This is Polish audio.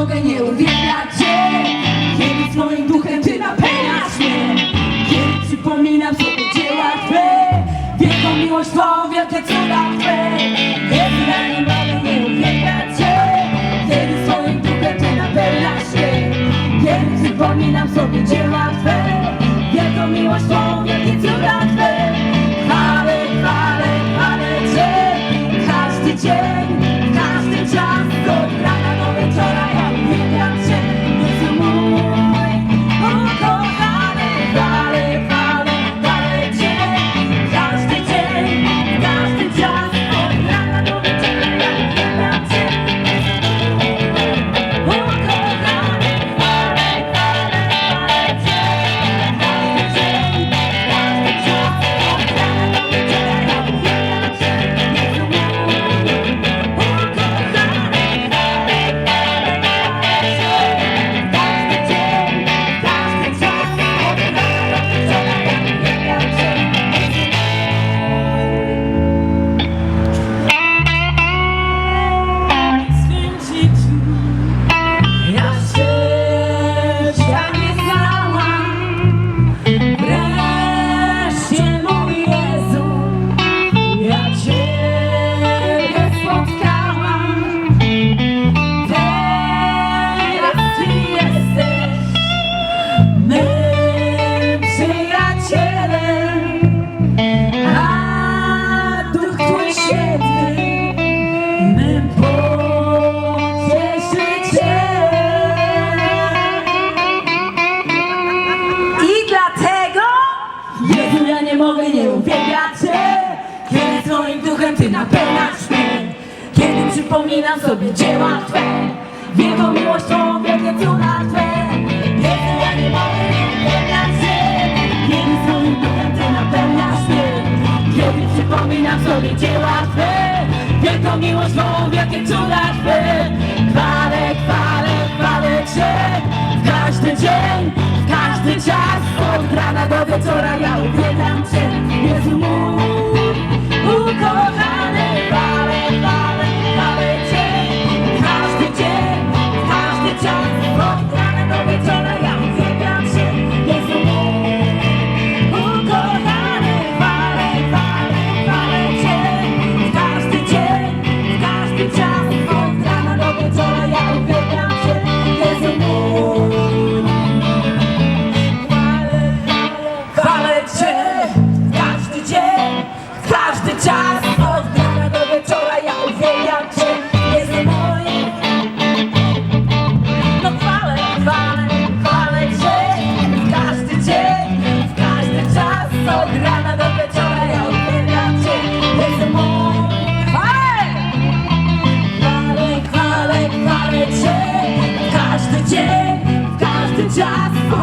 mogę nie uwielbiać Cię Kiedy swoim duchem Ty napełniasz mnie Kiedy przypominam sobie dzieła Twe Wielką miłość Twą, wielkie cuda Twe. Ja nie mogę nie uwielbiać Cię Kiedy swoim duchem Ty napełniasz mnie Kiedy przypominam sobie dzieła Twe Wielką miłość Twą, wielkie cuda Twe mogę nie uwielbiać Cię Kiedy swoim duchem Ty napełniasz mnie. Kiedy przypominam sobie dzieła Twe. Wielką miłość Twą, wielkie cuda Twe. Jezu, ja nie mogę nie uwielbiać Cię Kiedy swoim duchem Ty napełniasz mnie. Kiedy przypominam sobie dzieła Twe. Wielką miłość Twą, wielkie cuda Twe. Chwalę, chwalę, chwalę Cię. W każdy dzień, w każdy czas. Od rana do wieczora ja uwielbiam Stop.